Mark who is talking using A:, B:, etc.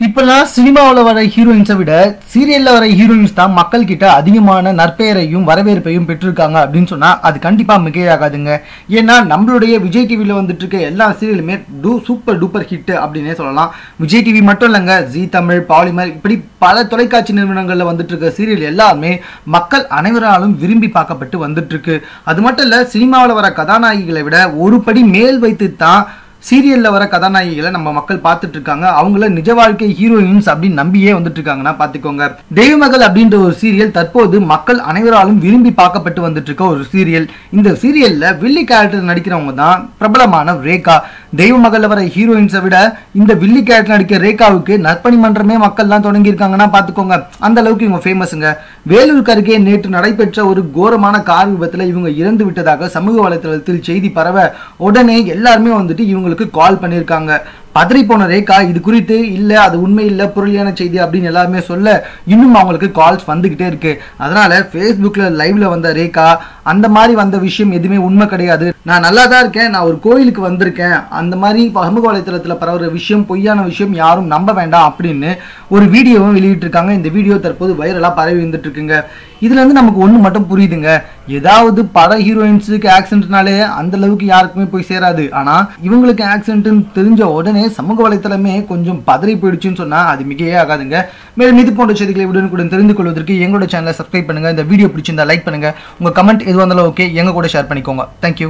A: இப்பெல்லாம் சினிமாவில் வர ஹீரோயின்ஸை விட சீரியலில் வர ஹீரோயின்ஸ் தான் மக்கள் கிட்ட அதிகமான நற்பெயரையும் வரவேற்பையும் பெற்றிருக்காங்க அப்படின்னு சொன்னால் அது கண்டிப்பாக மிகையாகாதுங்க. ஏன்னா நம்மளுடைய விஜய் டிவியில் வந்துட்டு இருக்க எல்லா சீரியலுமே டூ சூப்பர் டூப்பர் ஹிட் அப்படின்னே சொல்லலாம். விஜய் டிவி மட்டும் இல்லைங்க ஜி தமிழ் பாலிமர் இப்படி பல தொலைக்காட்சி நிறுவனங்களில் வந்துட்டு இருக்க சீரியல் எல்லாமே மக்கள் அனைவராலும் விரும்பி பார்க்கப்பட்டு வந்துட்டு இருக்கு அது மட்டும் இல்லை சினிமாவில் வர கதாநாயகிகளை விட ஒரு படி மேல் வைத்து தான் சீரியல்ல வர கதாநாயகிகளை நம்ம மக்கள் பார்த்துட்டு இருக்காங்க அவங்கள நிஜ வாழ்க்கை ஹீரோயின்ஸ் அப்படின்னு நம்பியே வந்துட்டு இருக்காங்கன்னா பார்த்துக்கோங்க. தெய்வமகள் அப்படின்ற ஒரு சீரியல் தற்போது மக்கள் அனைவராலும் விரும்பி பார்க்கப்பட்டு வந்துட்டு இருக்க ஒரு சீரியல். இந்த சீரியல்ல வில்லி கேரக்டர் நடிக்கிறவங்க தான் பிரபலமான ரேகா. தெய்வமகளில் வர ஹீரோயின்ஸை விட இந்த வில்லி கேரக்டர் நடிக்கிற ரேகாவுக்கு நற்பணி மன்றமே மக்கள்லாம் தொடங்கியிருக்காங்கன்னா பார்த்துக்கோங்க. அந்த அளவுக்கு இவங்க ஃபேமஸுங்க வேலூருக்கு அருகே நேற்று நடைபெற்ற ஒரு கோரமான கார் விபத்தில் இவங்க இறந்து விட்டதாக சமூக வலைதளத்தில் செய்தி பரவ உடனே எல்லாருமே வந்துட்டு இவங்களுக்கு கால் பண்ணியிருக்காங்க. பதறி போன ரேகா இது குறித்து இல்லை அது உண்மை இல்லை பொருளியான செய்தி அப்படின்னு எல்லாருமே சொல்ல இன்னும் அவங்களுக்கு கால்ஸ் வந்துகிட்டே இருக்கு. அதனால ஃபேஸ்புக்கில் லைவ்ல வந்த ரேகா அந்த மாதிரி வந்த விஷயம் எதுவுமே உண்மை கிடையாது. நான் நல்லா தான் இருக்கேன் நான் ஒரு கோயிலுக்கு வந்திருக்கேன். அந்த மாதிரி சமூக வலைத்தளத்தில் பரவுற விஷயம் பொய்யான விஷயம் யாரும் நம்ப வேண்டாம் அப்படின்னு ஒரு வீடியோவும் வெளியிட்டிருக்காங்க. இந்த வீடியோ தற்போது வைரலாக பரவி வந்துட்டு இருக்குங்க. இதுல இருந்து நமக்கு ஒண்ணு மட்டும் புரியுதுங்க. ஏதாவது பட ஹீரோயின்ஸுக்கு ஆக்சிடென்ட்னாலே அந்த அளவுக்கு யாருக்குமே போய் சேராது. ஆனா இவங்களுக்கு ஆக்சிடென்ட்னு தெரிஞ்ச உடனே சமூக வலைத்தளமே கொஞ்சம் பதறி போயிடுச்சுன்னு சொன்னா அது மிகையே ஆகாதுங்க. மேலும் இது போன்ற செய்திகளை உடனுக்குடன் தெரிந்து கொள்வதற்கு எங்களோட சேனலை சப்ஸ்கிரைப் பண்ணுங்க. இந்த வீடியோ பிடிச்சிருந்தா லைக் பண்ணுங்க. உங்க கமெண்ட் எதுவாக இருந்தாலும் ஓகே எங்க கூட ஷேர் பண்ணிக்கோங்க. தேங்க்யூ